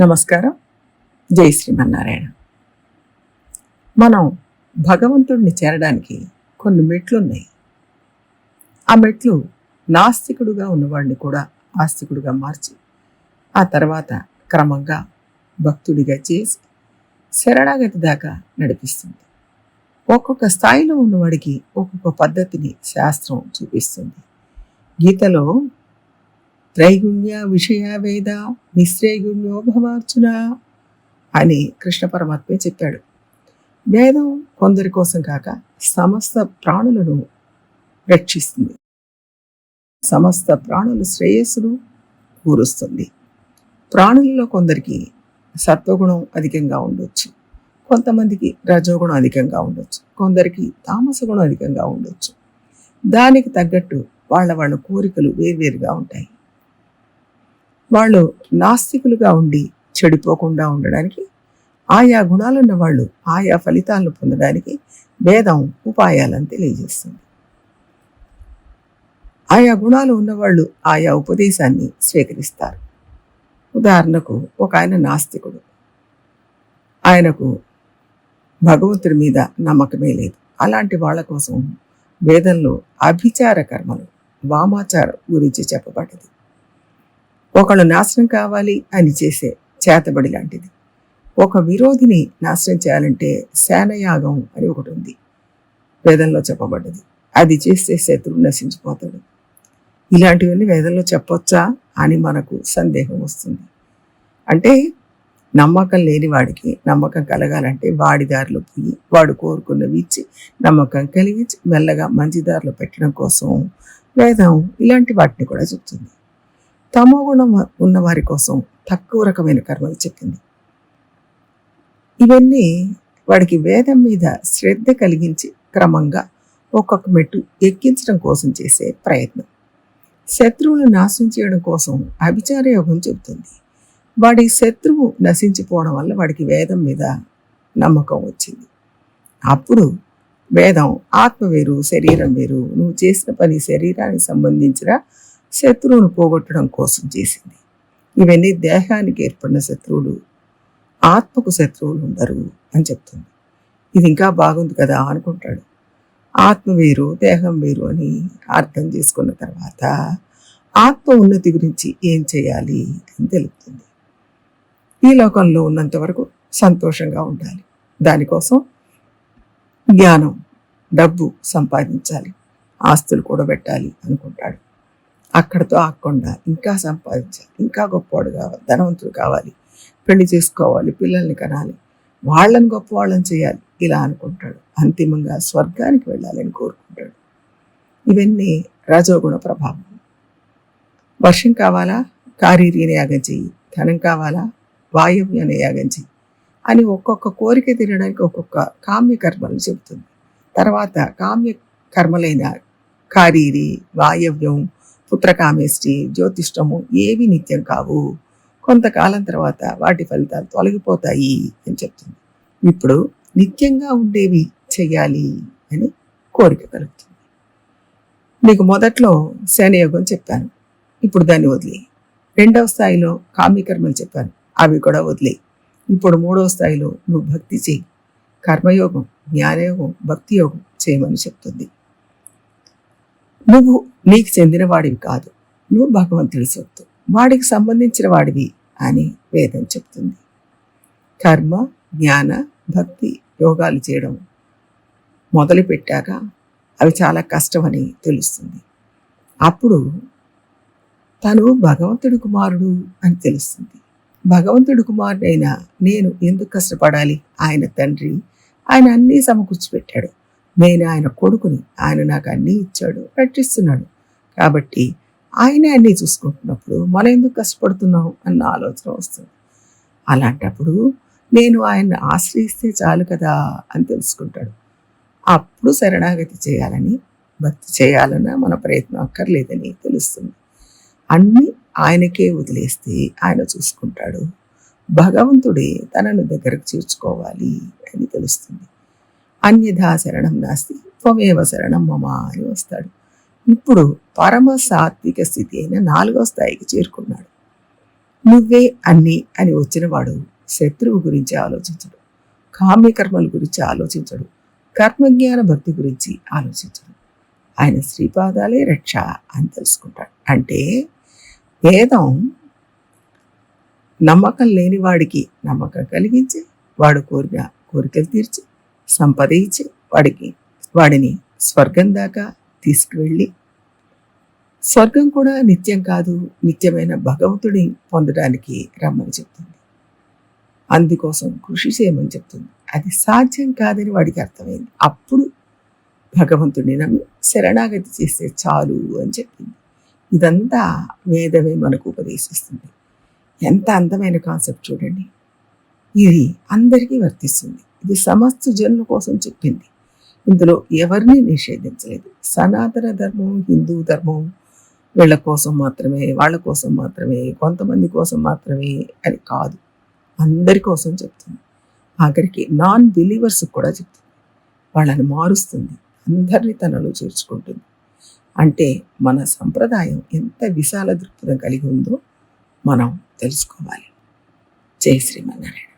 నమస్కారం. జై శ్రీమన్నారాయణ. మనం భగవంతుడిని చేరడానికి కొన్ని మెట్లున్నాయి. ఆ మెట్లు నాస్తికుడుగా ఉన్నవాడిని కూడా ఆస్తికుడుగా మార్చి ఆ తర్వాత క్రమంగా భక్తుడిగా చేసి శరణాగతి దాకా నడిపిస్తుంది. ఒక్కొక్క స్థాయిలో ఉన్నవాడికి ఒక్కొక్క పద్ధతిని శాస్త్రం చూపిస్తుంది. గీతలో త్రైగుణ్య విషయ వేద నిశ్రేగుణ్యో భవార్చున అని కృష్ణ పరమాత్మే చెప్పాడు. వేదం కొందరి కోసం కాక సమస్త ప్రాణులను రక్షిస్తుంది. సమస్త ప్రాణుల శ్రేయస్సును కూరుస్తుంది. ప్రాణులలో కొందరికి సత్వగుణం అధికంగా ఉండొచ్చు. కొంతమందికి రజోగుణం అధికంగా ఉండొచ్చు. కొందరికి తామస గుణం అధికంగా ఉండొచ్చు. దానికి తగ్గట్టు వాళ్ళ వాళ్ళ కోరికలు వేర్వేరుగా ఉంటాయి. వాళ్ళు నాస్తికులుగా ఉండి చెడిపోకుండా ఉండడానికి ఆయా గుణాలున్న వాళ్ళు ఆయా ఫలితాలను పొందడానికి వేదం ఉపాయాలను తెలియజేస్తుంది. ఆయా గుణాలు ఉన్నవాళ్ళు ఆయా ఉపదేశాన్ని స్వీకరిస్తారు. ఉదాహరణకు ఒక ఆయన నాస్తికుడు. ఆయనకు భగవంతుడి మీద నమ్మకమే లేదు. అలాంటి వాళ్ళ కోసం వేదంలో అభిచార కర్మలు వామాచారం గురించి చెప్పబడ్డది. ఒకళ్ళు నాశనం కావాలి అని చేసే చేతబడి లాంటిది. ఒక విరోధిని నాశనం చేయాలంటే సేనయాగం అని ఒకటి ఉంది. వేదంలో చెప్పబడ్డది. అది చేస్తే శత్రువు నశించిపోతాడు. ఇలాంటివన్నీ వేదంలో చెప్పొచ్చా అని మనకు సందేహం వస్తుంది. అంటే నమ్మకం లేని వాడికి నమ్మకం కలగాలంటే వాడి దారిలో పోయి వాడు కోరుకున్నవి ఇచ్చి నమ్మకం కలిగించి మెల్లగా మంచి దారిలో పెట్టడం కోసం వేదం ఇలాంటి వాటిని కూడా చెప్తుంది. తమో గుణం ఉన్న వారి కోసం తక్కువ రకమైన కర్మలు చెప్పింది. ఇవన్నీ వాడికి వేదం మీద శ్రద్ధ కలిగించి క్రమంగా ఒక్కొక్క మెట్టు ఎక్కించడం కోసం చేసే ప్రయత్నం. శత్రువులు నాశనం చేయడం కోసం అభిచార యోగం చెబుతుంది. వాడి శత్రువు నశించిపోవడం వల్ల వాడికి వేదం మీద నమ్మకం వచ్చింది. అప్పుడు వేదం ఆత్మ వేరు శరీరం వేరు నువ్వు చేసిన పని శరీరానికి సంబంధించిన శత్రువును పోగొట్టడం కోసం చేసింది. ఇవన్నీ దేహానికి ఏర్పడిన శత్రువులు ఆత్మకు శత్రువులు ఉండరు అని చెప్తుంది. ఇది ఇంకా బాగుంది కదా అనుకుంటాడు. ఆత్మ వేరు దేహం వేరు అని అర్థం చేసుకున్న తర్వాత ఆత్మ ఉన్నతి గురించి ఏం చేయాలి అని తెలుపుతుంది. ఈ లోకంలో ఉన్నంత వరకు సంతోషంగా ఉండాలి. దానికోసం జ్ఞానం డబ్బు సంపాదించాలి. ఆస్తులు కూడా పెట్టాలి అనుకుంటాడు. అక్కడతో ఆగకుండా ఇంకా సంపాదించాలి ఇంకా గొప్పవాడు కావాలి ధనవంతుడు కావాలి పెళ్ళి చేసుకోవాలి పిల్లల్ని కనాలి వాళ్ళని గొప్పవాళ్ళని చేయాలి ఇలా అనుకుంటాడు. అంతిమంగా స్వర్గానికి వెళ్ళాలని కోరుకుంటాడు. ఇవన్నీ రజోగుణ ప్రభావం. వర్షం కావాలా? కారీరిని యాగం చెయ్యి. ధనం కావాలా? వాయవ్యాన్ని యాగం చెయ్యి అని ఒక్కొక్క కోరిక తినడానికి ఒక్కొక్క కామ్య కర్మలు చెబుతుంది. తర్వాత కామ్య కర్మలైన కారీరి వాయవ్యం పుత్రకామేష్టి జ్యోతిష్టము ఏవి నిత్యం కావు. కొంతకాలం తర్వాత వాటి ఫలితాలు తొలగిపోతాయి అని చెప్తుంది. ఇప్పుడు నిత్యంగా ఉండేవి చెయ్యాలి అని కోరిక కలుగుతుంది. నీకు మొదట్లో శనియోగం చెప్పాను. ఇప్పుడు దాన్ని వదిలే. రెండవ స్థాయిలో కామ్యకర్మలు చెప్పాను. అవి కూడా వదిలే. ఇప్పుడు మూడవ స్థాయిలో నువ్వు భక్తి చేయి కర్మయోగం జ్ఞానయోగం భక్తి యోగం చేయమని చెప్తుంది. నువ్వు నీకు చెందిన వాడివి కాదు. నువ్వు భగవంతుడి సొత్తు. వాడికి సంబంధించిన వాడివి అని వేదం చెప్తుంది. కర్మ జ్ఞాన భక్తి యోగాలు చేయడం మొదలు పెట్టాక అవి చాలా కష్టమని తెలుస్తుంది. అప్పుడు తను భగవంతుడి కుమారుడు అని తెలుస్తుంది. భగవంతుడి కుమారుడైన నేను ఎందుకు కష్టపడాలి? ఆయన తండ్రి ఆయన అన్నీ సమకూర్చిపెట్టాడు. నేను ఆయన కొడుకుని ఆయన నాకు అన్నీ ఇచ్చాడు రక్షిస్తున్నాడు. కాబట్టి ఆయనే అన్నీ చూసుకుంటున్నప్పుడు మనం ఎందుకు కష్టపడుతున్నాం అన్న ఆలోచన వస్తుంది. అలాంటప్పుడు నేను ఆయన్ని ఆశ్రయిస్తే చాలు కదా అని తెలుసుకుంటాడు. అప్పుడు శరణాగతి చేయాలని భక్తి చేయాలన్న మన ప్రయత్నం అక్కర్లేదని తెలుస్తుంది. అన్నీ ఆయనకే వదిలేస్తే ఆయన చూసుకుంటాడు. భగవంతుడే తనను దగ్గరకు చేర్చుకోవాలి అని తెలుస్తుంది. అన్యథా శరణం నాస్తి త్వమేవ శరణం మమ అని వస్తాడు. ఇప్పుడు పరమ సాత్విక స్థితి అయిన నాలుగో స్థాయికి చేరుకున్నాడు. నువ్వే అన్ని అని వచ్చినవాడు శత్రువు గురించి ఆలోచించడు. కామ్యకర్మల గురించి ఆలోచించడు. కర్మజ్ఞాన భక్తి గురించి ఆలోచించడు. ఆయన శ్రీపాదాలే రక్ష అని తెలుసుకుంటాడు. అంటే వేదం నమ్మకం లేని వాడికి నమ్మకం కలిగించి వాడు కోరిన కోరికలు తీర్చి సంపాదించి వాడికి వాడిని స్వర్గం దాకా తీసుకువెళ్ళి. స్వర్గం కూడా నిత్యం కాదు నిత్యమైన భగవంతుడిని పొందడానికి రమ్మని చెప్తుంది. అందుకోసం కృషి చేయమని చెప్తుంది. అది సాధ్యం కాదని వాడికి అర్థమైంది. అప్పుడు భగవంతుడిని నమ్మి శరణాగతి చేస్తే చాలు అని చెప్పింది. ఇదంతా వేదమే మనకు ఉపదేశిస్తుంది. ఎంత అందమైన కాన్సెప్ట్ చూడండి. ఇది అందరికీ వర్తిస్తుంది. ఇది సమస్త జనుల కోసం చెప్పింది. ఇందులో ఎవరిని నిషేధించలేదు. సనాతన ధర్మం హిందూ ధర్మం వీళ్ళ కోసం మాత్రమే వాళ్ళ కోసం మాత్రమే కొంతమంది కోసం మాత్రమే అని కాదు. అందరి కోసం చెప్తుంది. ఆఖరికి నాన్ బిలీవర్స్ కూడా చెప్తుంది. వాళ్ళని మారుస్తుంది. అందరినీ తనలో చేర్చుకుంటుంది. అంటే మన సంప్రదాయం ఎంత విశాల దృక్పథం కలిగి ఉందో మనం తెలుసుకోవాలి. జై శ్రీమన్నారాయణ.